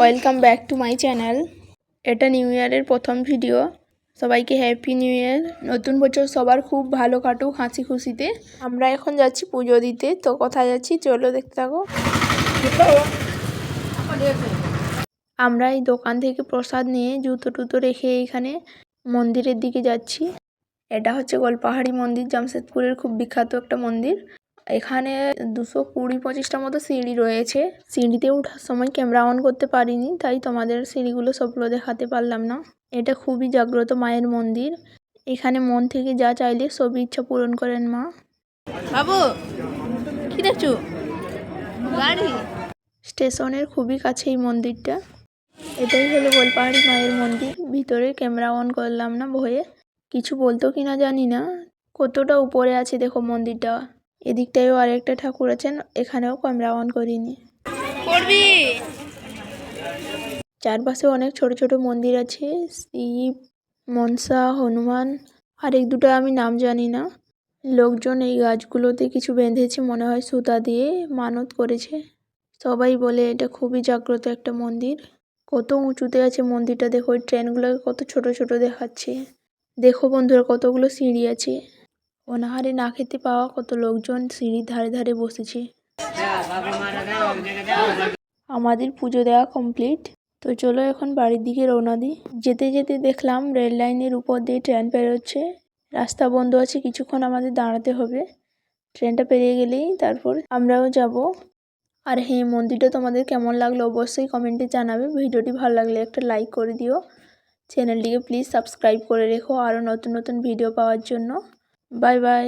Welcome back to my channel এটা new ইয়ারের প্রথম ভিডিও সবাইকে হ্যাপি নিউ ইয়ার নতুন বছর সবার খুব ভালো কাটুক হাসি খুশিতে। আমরা এখন যাচ্ছি পুজো দিতে। তো কোথায় যাচ্ছি? চলো দেখতে থাকো। আমরা এই দোকান থেকে প্রসাদ নিয়ে জুতো টুতো রেখে এইখানে মন্দিরের দিকে যাচ্ছি। এটা হচ্ছে গোলপাহাড়ি মন্দির, জামশেদপুরের খুব বিখ্যাত একটা মন্দির। এখানে দুশো কুড়ি পঁচিশটা মতো সিঁড়ি রয়েছে। সিঁড়িতে ওঠার সময় ক্যামেরা অন করতে পারিনি তাই তোমাদের সিঁড়িগুলো সবগুলো দেখাতে পারলাম না। এটা খুবই জাগ্রত মায়ের মন্দির। এখানে মন থেকে যা চাইলে সব ইচ্ছা পূরণ করেন মা। বাবু কি দেখছ? গাড়ি। স্টেশনের খুবই কাছে এই মন্দিরটা। এটাই হলো গোলপাহাড়ি মায়ের মন্দির। ভিতরে ক্যামেরা অন করলাম না ভয়ে কিছু বলতো কিনা জানি না। কতটা উপরে আছে দেখো মন্দিরটা। এদিকটায়ও আরেকটা ঠাকুর আছেন এখানেও ক্যামেরা অন করিনি। করবি? চারপাশে অনেক ছোট ছোট মন্দির আছে শিব মনসা হনুমান আর এক দুটো আমি নাম জানি না। লোকজন এই গাছগুলোতে কিছু বেঁধেছে মনে হয় সুতা দিয়ে মানত করেছে। সবাই বলে এটা খুবই জাগ্রত একটা মন্দির। কত উঁচুতে আছে মন্দিরটা দেখো ওই ট্রেনগুলোকে কত ছোট ছোট দেখাচ্ছে। দেখো বন্ধুরা কতগুলো সিঁড়ি আছে। অনাহারে না খেতে পাওয়া কত লোকজন সিঁড়ির ধারে ধারে বসেছে। আমাদের পুজো দেওয়া কমপ্লিট তো চলো এখন বাড়ির দিকে রওনা দিই। যেতে যেতে দেখলাম রেল লাইনের উপর দিয়ে ট্রেন পেরোচ্ছে রাস্তা বন্ধ আছে, কিছুক্ষণ আমাদের দাঁড়াতে হবে। ট্রেনটা পেরিয়ে গেলেই তারপর আমরাও যাব। আর হ্যাঁ মন্দিরটা তোমাদের কেমন লাগল অবশ্যই কমেন্টে জানাবে। ভিডিওটি ভালো লাগলে একটা লাইক করে দিও। চ্যানেলটিকে প্লিজ সাবস্ক্রাইব করে রেখো। আরও নতুন নতুন ভিডিও পাওয়ার জন্য। Bye bye